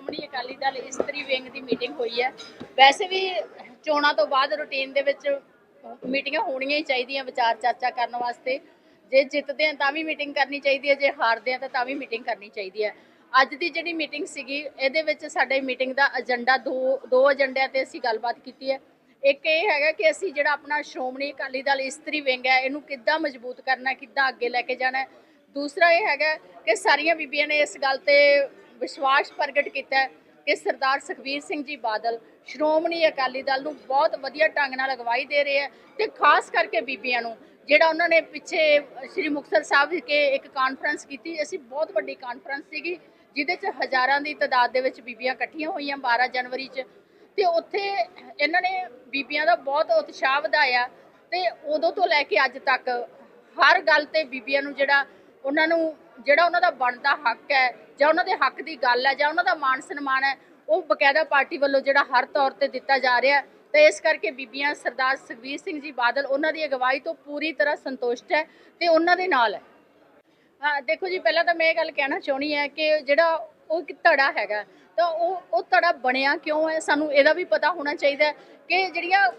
ਸ਼੍ਰੋਮਣੀ ਅਕਾਲੀ ਦਲ ਇਸਤਰੀ ਵਿੰਗ ਦੀ ਮੀਟਿੰਗ ਹੋਈ ਹੈ। ਵੈਸੇ ਵੀ ਚੋਣਾਂ ਤੋਂ ਬਾਅਦ ਰੁਟੀਨ ਦੇ ਵਿੱਚ ਮੀਟਿੰਗਾਂ ਹੋਣੀਆਂ ਹੀ ਚਾਹੀਦੀਆਂ, ਵਿਚਾਰ ਚਰਚਾ ਕਰਨ ਵਾਸਤੇ। ਜੇ ਜਿੱਤਦੇ ਆ ਤਾਂ ਵੀ ਮੀਟਿੰਗ ਕਰਨੀ ਚਾਹੀਦੀ ਹੈ, ਜੇ ਹਾਰਦੇ ਆ ਤਾਂ ਤਾਂ ਵੀ ਮੀਟਿੰਗ ਕਰਨੀ ਚਾਹੀਦੀ ਹੈ। ਅੱਜ ਦੀ ਜਿਹੜੀ ਮੀਟਿੰਗ ਸੀਗੀ, ਇਹਦੇ ਵਿੱਚ ਸਾਡੇ ਮੀਟਿੰਗ ਦਾ ਏਜੰਡਾ ਦੋ ਦੋ ਏਜੰਡਿਆਂ ਤੇ ਅਸੀਂ ਗੱਲਬਾਤ ਕੀਤੀ ਹੈ। ਇੱਕ ਇਹ ਹੈਗਾ ਕਿ ਅਸੀਂ ਜਿਹੜਾ ਆਪਣਾ ਸ਼੍ਰੋਮਣੀ ਅਕਾਲੀ ਦਲ ਇਸਤਰੀ ਵਿੰਗ ਹੈ, ਇਹਨੂੰ ਕਿੱਦਾਂ ਮਜ਼ਬੂਤ ਕਰਨਾ ਕਿੱਦਾਂ ਅੱਗੇ ਲੈ ਕੇ ਜਾਣਾ ਦੂਸਰਾ ਇਹ ਹੈਗਾ ਕਿ ਸਾਰੀਆਂ ਬੀਬੀਆਂ ਨੇ ਇਸ ਗੱਲ ਤੇ ਵਿਸ਼ਵਾਸ ਪ੍ਰਗਟ ਕੀਤਾ ਕਿ ਸਰਦਾਰ ਸੁਖਬੀਰ ਸਿੰਘ ਜੀ ਬਾਦਲ ਸ਼੍ਰੋਮਣੀ ਅਕਾਲੀ ਦਲ ਨੂੰ ਬਹੁਤ ਵਧੀਆ ਢੰਗ ਨਾਲ ਅਗਵਾਈ ਦੇ ਰਹੇ ਹੈ ਤੇ ਖਾਸ ਕਰਕੇ ਬੀਬੀਆਂ ਨੂੰ, ਜਿਹੜਾ ਉਹਨਾਂ ਨੇ ਪਿੱਛੇ ਸ੍ਰੀ ਮੁਕਤਸਰ ਸਾਹਿਬ ਵਿਖੇ ਇੱਕ ਕਾਨਫਰੰਸ ਕੀਤੀ, ਅਸੀਂ ਬਹੁਤ ਵੱਡੀ ਕਾਨਫਰੰਸ ਸੀਗੀ, ਜਿਹਦੇ ਚ ਹਜ਼ਾਰਾਂ ਦੀ ਤਾਦਾਦ ਦੇ ਵਿੱਚ ਬੀਬੀਆਂ ਇਕੱਠੀਆਂ ਹੋਈਆਂ 12 ਜਨਵਰੀ ਚ। ਤੇ ਉੱਥੇ ਇਹਨਾਂ ਨੇ ਬੀਬੀਆਂ ਦਾ ਬਹੁਤ ਉਤਸ਼ਾਹ ਵਧਾਇਆ ਤੇ ਉਦੋਂ ਤੋਂ ਲੈ ਕੇ ਅੱਜ ਤੱਕ ਹਰ ਗੱਲ ਤੇ ਬੀਬੀਆਂ ਨੂੰ ਜਿਹੜਾ ਉਹਨਾਂ ਨੂੰ ਜਿਹੜਾ ਉਹਨਾਂ ਦਾ ਬਣਦਾ ਹੱਕ ਹੈ, ਜਾਂ ਉਹਨਾਂ ਦੇ ਹੱਕ ਦੀ ਗੱਲ ਹੈ, ਜਾਂ ਉਹਨਾਂ ਦਾ ਮਾਣ ਸਨਮਾਨ ਹੈ, ਉਹ ਬਕਾਇਦਾ ਪਾਰਟੀ ਵੱਲੋਂ ਜਿਹੜਾ ਹਰ ਤੌਰ ਤੇ ਦਿੱਤਾ ਜਾ ਰਿਹਾ ਹੈ। ਤੇ ਇਸ ਕਰਕੇ ਬੀਬੀਆਂ ਸਰਦਾਰ ਸੁਖਬੀਰ ਸਿੰਘ ਜੀ ਬਾਦਲ ਉਹਨਾਂ ਦੀ ਅਗਵਾਈ ਤੋਂ ਪੂਰੀ ਤਰ੍ਹਾਂ ਸੰਤੁਸ਼ਟ ਹੈ ਤੇ ਉਹਨਾਂ ਦੇ ਨਾਲ ਹੈ। ਦੇਖੋ ਜੀ, ਪਹਿਲਾਂ ਤਾਂ ਮੈਂ ਇਹ ਗੱਲ ਕਹਿਣਾ ਚਾਹੁੰਦੀ ਹਾਂ ਕਿ ਜਿਹੜਾ ਉਹ ਇੱਕ ਧੜਾ ਹੈਗਾ, ਤਾਂ ਉਹ ਉਹ ਧੜਾ ਬਣਿਆ ਕਿਉਂ ਹੈ? ਸਾਨੂੰ ਇਹਦਾ ਵੀ ਪਤਾ ਹੋਣਾ ਚਾਹੀਦਾ ਕਿ ਜਿਹੜੀਆਂ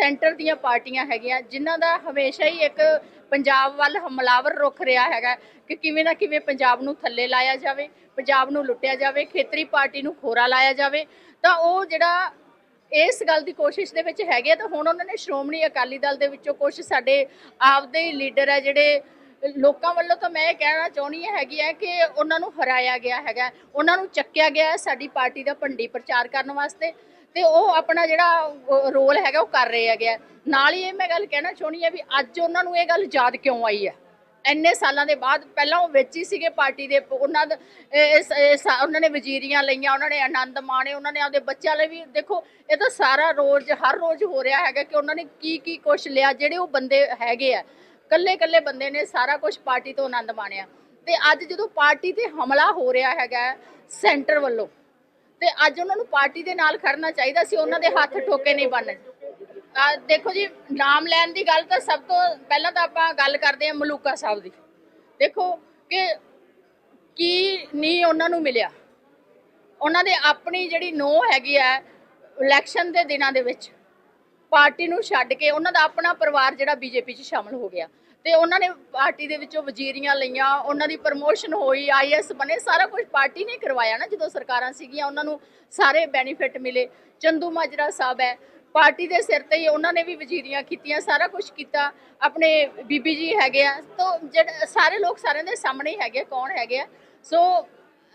ਸੈਂਟਰ ਦੀਆਂ ਪਾਰਟੀਆਂ ਹੈਗੀਆਂ, ਜਿਨ੍ਹਾਂ ਦਾ ਹਮੇਸ਼ਾ ਹੀ ਇੱਕ ਪੰਜਾਬ ਵੱਲ ਹਮਲਾਵਰ ਰੁਖ ਰਿਹਾ ਹੈਗਾ ਕਿ ਕਿਵੇਂ ਨਾ ਕਿਵੇਂ ਪੰਜਾਬ ਨੂੰ ਥੱਲੇ ਲਾਇਆ ਜਾਵੇ, ਪੰਜਾਬ ਨੂੰ ਲੁੱਟਿਆ ਜਾਵੇ, ਖੇਤਰੀ ਪਾਰਟੀ ਨੂੰ ਖੋਰਾ ਲਾਇਆ ਜਾਵੇ। ਤਾਂ ਉਹ ਜਿਹੜਾ ਇਸ ਗੱਲ ਦੀ ਕੋਸ਼ਿਸ਼ ਦੇ ਵਿੱਚ ਹੈਗੇ ਆ, ਤਾਂ ਹੁਣ ਉਹਨਾਂ ਨੇ ਸ਼੍ਰੋਮਣੀ ਅਕਾਲੀ ਦਲ ਦੇ ਵਿੱਚੋਂ ਕੁਝ ਸਾਡੇ ਆਪਦੇ ਹੀ ਲੀਡਰ ਹੈ ਜਿਹੜੇ ਲੋਕਾਂ ਵੱਲੋਂ ਤਾਂ ਮੈਂ ਇਹ ਕਹਿਣਾ ਚਾਹੁੰਦੀ ਹੈਗੀ ਹੈ ਕਿ ਉਹਨਾਂ ਨੂੰ ਹਰਾਇਆ ਗਿਆ ਹੈਗਾ, ਉਹਨਾਂ ਨੂੰ ਚੱਕਿਆ ਗਿਆ ਸਾਡੀ ਪਾਰਟੀ ਦਾ ਭੰਡੀ ਪ੍ਰਚਾਰ ਕਰਨ ਵਾਸਤੇ। ਤੇ ਉਹ ਆਪਣਾ ਜਿਹੜਾ ਰੋਲ ਹੈਗਾ ਉਹ ਕਰ ਰਹੇ ਹੈਗੇ ਆ। ਨਾਲ ਹੀ ਇਹ ਮੈਂ ਗੱਲ ਕਹਿਣਾ ਚਾਹੁੰਦੀ ਹਾਂ ਵੀ ਅੱਜ ਉਹਨਾਂ ਨੂੰ ਇਹ ਗੱਲ ਯਾਦ ਕਿਉਂ ਆਈ ਹੈ ਇੰਨੇ ਸਾਲਾਂ ਦੇ ਬਾਅਦ ਪਹਿਲਾਂ ਉਹ ਵਿੱਚ ਹੀ ਸੀਗੇ ਪਾਰਟੀ ਦੇ, ਉਹਨਾਂ ਦਾ ਉਹਨਾਂ ਨੇ ਵਜ਼ੀਰੀਆਂ ਲਈਆਂ, ਉਹਨਾਂ ਨੇ ਆਨੰਦ ਮਾਣੇ, ਉਹਨਾਂ ਨੇ ਆਪਦੇ ਬੱਚਿਆਂ ਲਈ ਵੀ ਦੇਖੋ, ਇਹ ਤਾਂ ਸਾਰਾ ਰੋਜ਼, ਹਰ ਰੋਜ਼ ਹੋ ਰਿਹਾ ਹੈਗਾ ਕਿ ਉਹਨਾਂ ਨੇ ਕੀ ਕੀ ਕੁਛ ਲਿਆ, ਜਿਹੜੇ ਉਹ ਬੰਦੇ ਹੈਗੇ ਆ। ਕੱਲੇ ਕੱਲੇ ਬੰਦੇ ਨੇ ਸਾਰਾ ਕੁਝ ਪਾਰਟੀ ਤੋਂ ਆਨੰਦ ਮਾਣਿਆ। ਤੇ ਅੱਜ ਜਦੋਂ ਪਾਰਟੀ ਤੇ ਹਮਲਾ ਹੋ ਰਿਹਾ ਹੈਗਾ ਸੈਂਟਰ ਵੱਲੋਂ ਤੇ ਅੱਜ ਉਹਨਾਂ ਨੂੰ ਪਾਰਟੀ ਦੇ ਨਾਲ ਖੜਨਾ ਚਾਹੀਦਾ ਸੀ, ਉਹਨਾਂ ਦੇ ਹੱਥ ਠੋਕੇ ਨਹੀਂ ਬਣਨੇ। ਆ ਦੇਖੋ ਜੀ, ਨਾਮ ਲੈਣ ਦੀ ਗੱਲ ਤਾਂ ਸਭ ਤੋਂ ਪਹਿਲਾਂ ਤਾਂ ਆਪਾਂ ਗੱਲ ਕਰਦੇ ਹਾਂ ਮਲੂਕਾ ਸਾਹਿਬ ਦੀ। ਦੇਖੋ ਕਿ ਕੀ ਨਹੀਂ ਉਹਨਾਂ ਨੂੰ ਮਿਲਿਆ। ਉਹਨਾਂ ਦੇ ਆਪਣੀ ਜਿਹੜੀ ਨੋ ਹੈਗੀ ਆ, ਇਲੈਕਸ਼ਨ ਦੇ ਦਿਨਾਂ ਦੇ ਵਿੱਚ, ਪਾਰਟੀ ਨੂੰ ਛੱਡ ਕੇ ਉਹਨਾਂ ਦਾ ਆਪਣਾ ਪਰਿਵਾਰ ਜਿਹੜਾ ਬੀਜੇਪੀ 'ਚ ਸ਼ਾਮਲ ਹੋ ਗਿਆ। ਤੇ ਉਹਨਾਂ ਨੇ ਪਾਰਟੀ ਦੇ ਵਿੱਚੋਂ ਵਜ਼ੀਰੀਆਂ ਲਈਆਂ, ਉਹਨਾਂ ਦੀ ਪ੍ਰਮੋਸ਼ਨ ਹੋਈ ਆਈਐਸ ਬਣੇ, ਸਾਰਾ ਕੁਝ ਪਾਰਟੀ ਨੇ ਕਰਵਾਇਆ ਨਾ, ਜਦੋਂ ਸਰਕਾਰਾਂ ਸੀਗੀਆਂ, ਉਹਨਾਂ ਨੂੰ ਸਾਰੇ ਬੈਨੀਫਿਟ ਮਿਲੇ। ਚੰਦੂ ਮਾਜਰਾ ਸਾਹਿਬ ਹੈ, ਪਾਰਟੀ ਦੇ ਸਿਰ ਤੇ ਹੀ ਉਹਨਾਂ ਨੇ ਵੀ ਵਜ਼ੀਰੀਆਂ ਕੀਤੀਆਂ, ਸਾਰਾ ਕੁਝ ਕੀਤਾ। ਆਪਣੇ ਬੀਬੀ ਜੀ ਹੈਗੇ ਆ, ਤੋਂ ਜਿਹੜੇ ਸਾਰੇ ਲੋਕ ਸਾਰਿਆਂ ਦੇ ਸਾਹਮਣੇ ਹੀ ਹੈਗੇ, ਕੌਣ ਹੈਗੇ ਆ? ਸੋ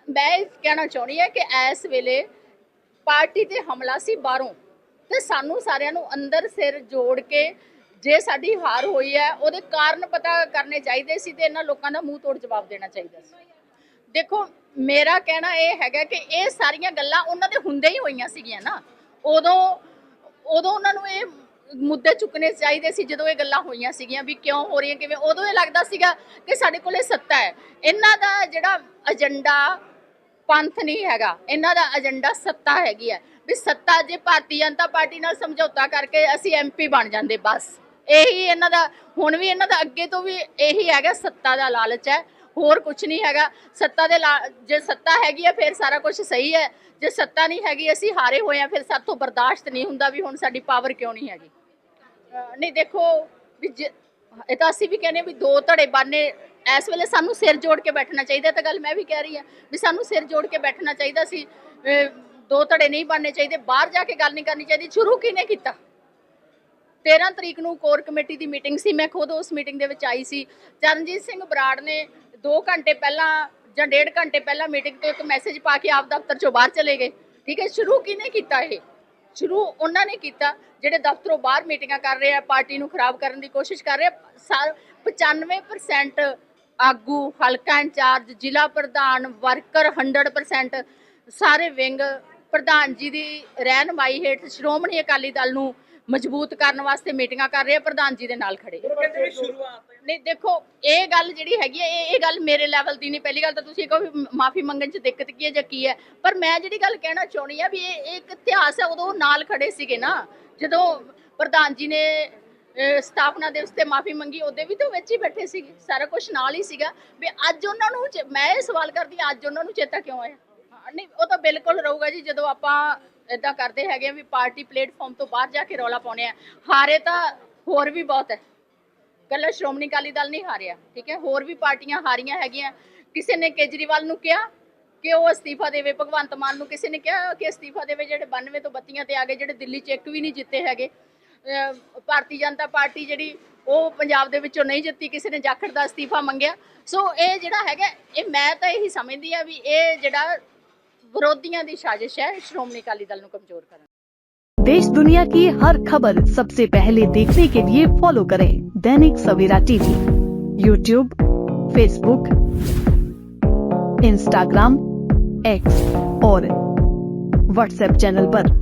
ਮੈਂ ਕਹਿਣਾ ਚਾਹੁੰਦੀ ਹਾਂ ਕਿ ਇਸ ਵੇਲੇ ਪਾਰਟੀ ਤੇ ਹਮਲਾ ਸੀ ਬਾਹਰੋਂ, ਤੇ ਸਾਨੂੰ ਸਾਰਿਆਂ ਨੂੰ ਅੰਦਰ ਸਿਰ ਜੋੜ ਕੇ ਜੇ ਸਾਡੀ ਹਾਰ ਹੋਈ ਹੈ, ਉਹਦੇ ਕਾਰਨ ਪਤਾ ਕਰਨੇ ਚਾਹੀਦੇ ਸੀ ਤੇ ਇਹਨਾਂ ਲੋਕਾਂ ਦਾ ਮੂੰਹ ਤੋੜ ਜਵਾਬ ਦੇਣਾ ਚਾਹੀਦਾ ਸੀ। ਦੇਖੋ, ਮੇਰਾ ਕਹਿਣਾ ਇਹ ਹੈਗਾ ਕਿ ਇਹ ਸਾਰੀਆਂ ਗੱਲਾਂ ਉਹਨਾਂ ਦੇ ਹੁੰਦੇ ਹੀ ਹੋਈਆਂ ਸੀਗੀਆਂ ਨਾ। ਉਦੋਂ ਉਦੋਂ ਉਹਨਾਂ ਨੂੰ ਇਹ ਮੁੱਦੇ ਚੁੱਕਣੇ ਚਾਹੀਦੇ ਸੀ ਜਦੋਂ ਇਹ ਗੱਲਾਂ ਹੋਈਆਂ ਸੀਗੀਆਂ ਵੀ ਕਿਉਂ ਹੋ ਰਹੀਆਂ, ਕਿਵੇਂ। ਉਦੋਂ ਇਹ ਲੱਗਦਾ ਸੀਗਾ ਕਿ ਸਾਡੇ ਕੋਲੇ ਸੱਤਾ ਹੈ। ਇਹਨਾਂ ਦਾ ਜਿਹੜਾ ਏਜੰਡਾ ਪੰਥ ਨਹੀਂ ਹੈਗਾ, ਇਹਨਾਂ ਦਾ ਏਜੰਡਾ ਸੱਤਾ ਹੈਗੀ ਹੈ। ਵੀ ਸੱਤਾ ਜੇ ਭਾਰਤੀ ਜਨਤਾ ਪਾਰਟੀ ਨਾਲ ਸਮਝੌਤਾ ਕਰਕੇ ਅਸੀਂ ਐਮਪੀ ਬਣ ਜਾਂਦੇ, ਬਸ। ਇਹੀ ਇਹਨਾਂ ਦਾ, ਹੁਣ ਵੀ ਇਹਨਾਂ ਦਾ ਅੱਗੇ ਤੋਂ ਵੀ ਇਹੀ ਹੈਗਾ, ਸੱਤਾ ਦਾ ਲਾਲਚ ਹੈ। ਹੋਰ ਕੁਝ ਨਹੀਂ ਹੈਗਾ। ਸੱਤਾ ਦੇ ਲਾ- ਜੇ ਸੱਤਾ ਹੈਗੀ ਹੈ, ਫਿਰ ਸਾਰਾ ਕੁਝ ਸਹੀ ਹੈ। ਜੇ ਸੱਤਾ ਨਹੀਂ ਹੈਗੀ, ਅਸੀਂ ਹਾਰੇ ਹੋਏ ਆ ਫਿਰ ਸਭ ਤੋਂ ਬਰਦਾਸ਼ਤ ਨਹੀਂ ਹੁੰਦਾ ਵੀ ਹੁਣ ਸਾਡੀ ਪਾਵਰ ਕਿਉਂ ਨਹੀਂ ਹੈਗੀ। ਨਹੀਂ, ਦੇਖੋ ਵੀ ਜੇ- ਇਹ ਤਾਂ ਅਸੀਂ ਵੀ ਕਹਿੰਦੇ ਵੀ ਦੋ ਧੜੇ ਬਾਨੇ, ਇਸ ਵੇਲੇ ਸਾਨੂੰ ਸਿਰ ਜੋੜ ਕੇ ਬੈਠਣਾ ਚਾਹੀਦਾ ਇਹ ਤਾਂ ਗੱਲ ਮੈਂ ਵੀ ਕਹਿ ਰਹੀ ਹਾਂ, ਵੀ ਸਾਨੂੰ ਸਿਰ ਜੋੜ ਕੇ ਬੈਠਣਾ ਚਾਹੀਦਾ ਸੀ। ਦੋ ਧੜੇ ਨਹੀਂ ਬਣਨੇ ਚਾਹੀਦੇ, ਬਾਹਰ ਜਾ ਕੇ ਗੱਲ ਨਹੀਂ ਕਰਨੀ ਚਾਹੀਦੀ, ਸ਼ੁਰੂ ਕਿਹਨੇ ਕੀਤਾ? 13 ਤਰੀਕ ਨੂੰ ਕੋਰ ਕਮੇਟੀ ਦੀ ਮੀਟਿੰਗ ਸੀ, ਮੈਂ ਖੁਦ ਉਸ ਮੀਟਿੰਗ ਦੇ ਵਿੱਚ ਆਈ ਸੀ। ਚਰਨਜੀਤ ਸਿੰਘ ਬਰਾੜ ਨੇ 2 ਘੰਟੇ ਪਹਿਲਾਂ ਜਾਂ 1.5 ਘੰਟੇ ਪਹਿਲਾਂ ਮੀਟਿੰਗ ਤੋਂ ਇੱਕ ਮੈਸੇਜ ਪਾ ਕੇ ਆਪ ਦਫ਼ਤਰ ਚੋਂ ਬਾਹਰ ਚਲੇ ਗਏ। ਠੀਕ ਹੈ, ਸ਼ੁਰੂ ਕਿਹਨੇ ਕੀਤਾ ਇਹ? ਸ਼ੁਰੂ ਉਹਨਾਂ ਨੇ ਕੀਤਾ, ਜਿਹੜੇ ਦਫ਼ਤਰੋਂ ਬਾਹਰ ਮੀਟਿੰਗਾਂ ਕਰ ਰਹੇ ਆ, ਪਾਰਟੀ ਨੂੰ ਖਰਾਬ ਕਰਨ ਦੀ ਕੋਸ਼ਿਸ਼ ਕਰ ਰਹੇ ਆ ਸਾ- 95% ਆਗੂ, ਹਲਕਾ ਇੰਚਾਰਜ, ਜ਼ਿਲ੍ਹਾ ਪ੍ਰਧਾਨ, ਵਰਕਰ 100% ਸਾਰੇ ਵਿੰਗ, ਪ੍ਰਧਾਨ ਜੀ ਦੀ ਰਹਿਨਮਾਈ ਹੇਠ ਸ਼੍ਰੋਮਣੀ ਅਕਾਲੀ ਦਲ ਨੂੰ ਮਜ਼ਬੂਤ ਕਰਨ ਵਾਸਤੇ ਮੀਟਿੰਗਾਂ ਕਰ ਰਹੇ ਆ ਪ੍ਰਧਾਨ ਜੀ ਦੇ ਨਾਲ ਖੜੇ ਸ਼ੁਰੂਆਤ ਨਹੀਂ ਦੇਖੋ ਇਹ ਗੱਲ ਜਿਹੜੀ ਹੈਗੀ ਹੈ ਇਹ ਇਹ ਗੱਲ ਮੇਰੇ ਲੈਵਲ ਦੀ ਨਹੀਂ। ਪਹਿਲੀ ਗੱਲ ਤਾਂ ਤੁਸੀਂ ਕਹੋ ਵੀ ਮਾਫੀ ਮੰਗਣ ਚ ਦਿੱਕਤ ਕੀ ਹੈ ਜਾਂ ਕੀ ਹੈ। ਪਰ ਮੈਂ ਜਿਹੜੀ ਗੱਲ ਕਹਿਣਾ ਚਾਹੁੰਦੀ ਆ ਵੀ ਇਹ ਇੱਕ ਇਤਿਹਾਸ ਹੈ ਉਦੋਂ ਨਾਲ ਖੜੇ ਸੀਗੇ ਨਾ। ਜਦੋਂ ਪ੍ਰਧਾਨ ਜੀ ਨੇ ਸਥਾਪਨਾ ਦਿਵਸ ਤੇ ਮਾਫੀ ਮੰਗੀ ਉਹਦੇ ਵੀ ਤਾਂ ਵਿੱਚ ਹੀ ਬੈਠੇ ਸੀਗੇ। ਸਾਰਾ ਕੁਝ ਨਾਲ ਹੀ ਸੀਗਾ। ਵੀ ਅੱਜ ਉਹਨਾਂ ਨੂੰ ਮੈਂ ਇਹ ਸਵਾਲ ਕਰਦੀ ਅੱਜ ਉਹਨਾਂ ਨੂੰ ਚੇਤਾ ਕਿਉਂ ਆਇਆ? ਨਹੀਂ ਉਹ ਤਾਂ ਬਿਲਕੁਲ ਰਹੂਗਾ ਜੀ ਜਦੋਂ ਆਪਾਂ ਇਦਾਂ ਕਰਦੇ ਹੈਗੇ ਆ ਵੀ ਪਾਰਟੀ ਪਲੇਟਫਾਰਮ ਤੋਂ ਬਾਹਰ ਜਾ ਕੇ ਰੌਲਾ ਪਾਉਣੇ ਆ। ਹਾਰੇ ਤਾਂ ਹੋਰ ਵੀ ਬਹੁਤ ਹੈ। ਕੱਲਾ ਸ਼੍ਰੋਮਣੀ ਅਕਾਲੀ ਦਲ ਨਹੀਂ ਹਾਰਿਆ, ਠੀਕ ਹੈ? ਹੋਰ ਵੀ ਪਾਰਟੀਆਂ ਹਾਰੀਆਂ ਹੈਗੀਆਂ। ਕਿਸੇ ਨੇ ਕੇਜਰੀਵਾਲ ਨੂੰ ਕਿਹਾ ਕਿ ਉਹ ਅਸਤੀਫਾ ਦੇਵੇ, ਭਗਵੰਤ ਮਾਨ ਨੂੰ ਕਿਸੇ ਨੇ ਕਿਹਾ ਕਿ ਅਸਤੀਫਾ ਦੇਵੇ, ਜਿਹੜੇ 92 ਤੋਂ 32 ਤੇ ਆ ਗਏ, ਜਿਹੜੇ ਦਿੱਲੀ ਚ ਇੱਕ ਵੀ ਨਹੀਂ ਜਿੱਤੇ ਹੈਗੇ। ਭਾਰਤੀ ਜਨਤਾ ਪਾਰਟੀ ਜਿਹੜੀ, ਉਹ ਪੰਜਾਬ ਦੇ ਵਿੱਚੋਂ ਨਹੀਂ ਜਿੱਤੀ, ਕਿਸੇ ਨੇ ਜਾਖੜ ਦਾ ਅਸਤੀਫਾ ਮੰਗਿਆ। ਸੋ ਇਹ ਜਿਹੜਾ ਹੈਗਾ, ਇਹ ਮੈਂ ਤਾਂ ਇਹੀ ਸਮਝਦੀ ਆ ਵੀ ਇਹ ਜਿਹੜਾ ਵਿਰੋਧੀਆਂ ਦੀ ਸਾਜ਼ਿਸ਼ ਹੈ ਸ਼੍ਰੋਮਣੀ ਅਕਾਲੀ ਦਲ ਨੂੰ ਕਮਜ਼ੋਰ ਕਰਨ देश दुनिया की हर खबर सबसे पहले देखने के लिए फॉलो करें Dainik Savera TV YouTube Facebook Instagram X और व्हाट्सएप चैनल पर।